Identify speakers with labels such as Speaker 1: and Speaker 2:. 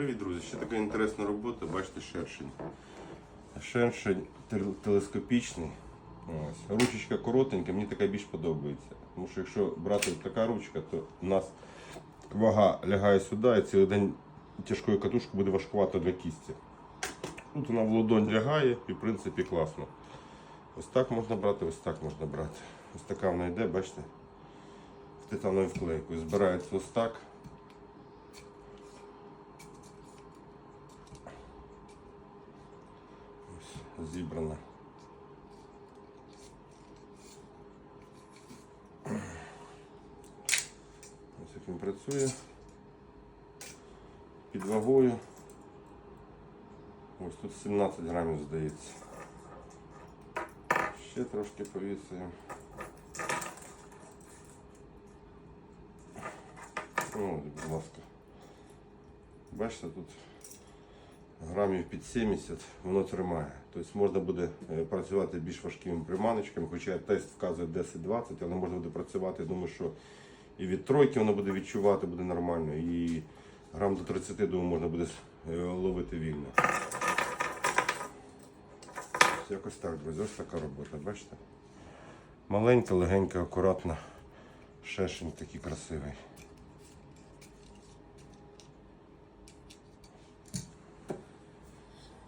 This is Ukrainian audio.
Speaker 1: Привіт, друзі! Ще така інтересна робота, бачите, шершень. Шершень телескопічний. Ось. Ручечка коротенька, мені така більш подобається. Тому що якщо брати така ручка, то у нас вага лягає сюди і цілий день тяжкою катушкою буде важкувато для кісті. Тут вона в ладонь лягає і в принципі класно. Ось так можна брати, ось так можна брати. Ось така вона йде, бачите? В титанову вклейку. Збирається ось так. Зібрана. Ось як він працює. Під вагою. Ось тут 17 грамів здається. Ще трошки повісуємо. О, будь ласка. Бачите, тут грамів під 70 воно тримає. Тобто можна буде е, працювати більш важкими приманочками, хоча тест вказує 10-20, але можна буде працювати, думаю, що і від тройки воно буде відчувати, буде нормально. І грам до 30, думаю, можна буде е, ловити вільно. Якось так, друзі, ось така робота, бачите? Маленька, легенька, акуратна. Шершень такий красивий.